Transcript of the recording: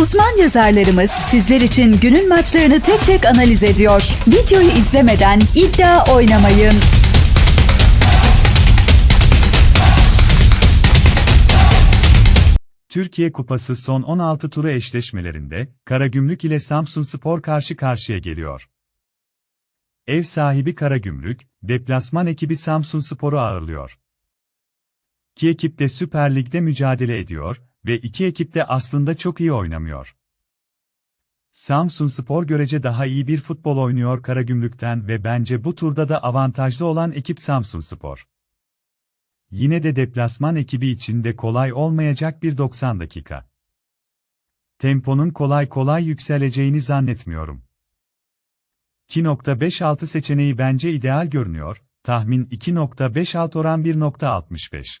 Uzman yazarlarımız sizler için günün maçlarını tek tek analiz ediyor. Videoyu izlemeden iddia oynamayın. Türkiye Kupası son 16 turu eşleşmelerinde Karagümrük ile Samsunspor karşı karşıya geliyor. Ev sahibi Karagümrük, deplasman ekibi Samsunspor'u ağırlıyor. İki ekip de Süper Lig'de mücadele ediyor ve iki ekip de aslında çok iyi oynamıyor. Samsunspor görece daha iyi bir futbol oynuyor Karagümrük'ten ve bence bu turda da avantajlı olan ekip Samsunspor. Yine de deplasman ekibi için de kolay olmayacak bir 90 dakika. Temponun kolay kolay yükseleceğini zannetmiyorum. 2.56 seçeneği bence ideal görünüyor, tahmin 2.56 oran 1.65.